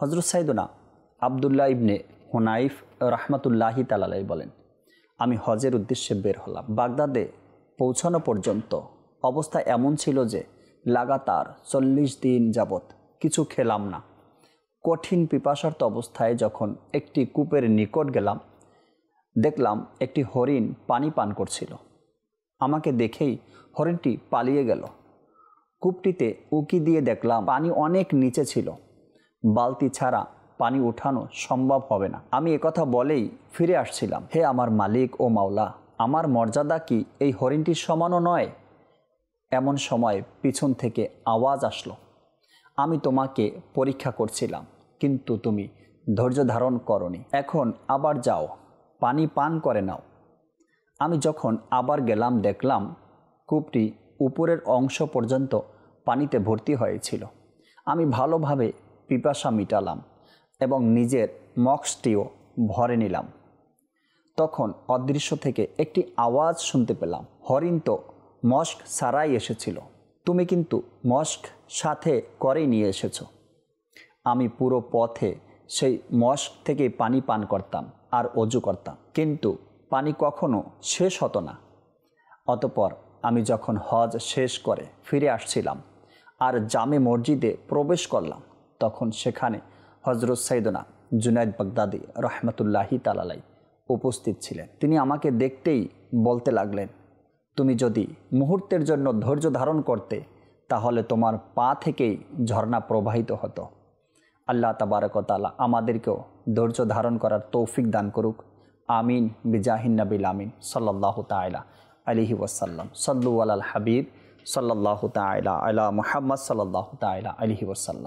হজরত সাইদুনা আবদুল্লাহ ইবনে হুনাইফ রহমতুল্লাহি তালালাই বলেন, আমি হজের উদ্দেশ্যে বের হলাম। বাগদাদে পৌঁছানো পর্যন্ত অবস্থা এমন ছিল যে লাগাতার চল্লিশ দিন যাবৎ কিছু খেলাম না। কঠিন পিপাসার্থ অবস্থায় যখন একটি কূপের নিকট গেলাম, দেখলাম একটি হরিণ পানি পান করছিল। আমাকে দেখেই হরিণটি পালিয়ে গেল। কূপটিতে উকি দিয়ে দেখলাম পানি অনেক নিচে ছিল। বালতি ছাড়া পানি উঠানো সম্ভব হবে না। আমি একথা বলেই ফিরে আসছিলাম। হে আমার মালিক ও মাওলা, আমার মর্যাদা কি এই হরিণটির সমানও নয়? এমন সময় পিছন থেকে আওয়াজ আসলো। আমি তোমাকে পরীক্ষা করছিলাম, কিন্তু তুমি ধৈর্য ধারণ করনি। এখন আবার যাও, পানি পান করে নাও। আমি যখন আবার গেলাম, দেখলাম কূপটি উপরের অংশ পর্যন্ত পানিতে ভর্তি হয়েছিল। আমি ভালোভাবে পিপাসা মিটালাম এবং নিজের মক্সটিও ভরে নিলাম। তখন অদৃশ্য থেকে একটি আওয়াজ শুনতে পেলাম। হরিণ তো মস্ক সারাই এসেছিল। তুমি কিন্তু মস্ক সাথে করেই নিয়ে এসেছ। আমি পুরো পথে সেই মস্ক থেকে পানি পান করতাম আর অজু করতাম। কিন্তু পানি কখনো শেষ হতো না। অতপর আমি যখন হজ শেষ করে ফিরে আসছিলাম আর জামে মসজিদে প্রবেশ করলাম তখন সেখানে হজরত সাইদনা জুনায়দ বাগদাদি রহমতুল্লাহি তালালাই উপস্থিত ছিলেন। তিনি আমাকে দেখতেই বলতে লাগলেন, তুমি যদি মুহূর্তের জন্য ধৈর্য ধারণ করতে, তাহলে তোমার পা থেকেই ঝর্ণা প্রবাহিত হতো। আল্লাহ তাবারকতালা আমাদেরকেও ধৈর্য ধারণ করার তৌফিক দান করুক। আমিন, বিজাহিন নবিল আমিন। সাল্লাহ তাইলা আলিহি ওয়াসাল্লাম। সল্লু আল হাবিব। সাল্লাহ তাইলা আলা মোহাম্মদ। সাল্লাহ তাইলা আলিহি ওয়াসাল্লাম।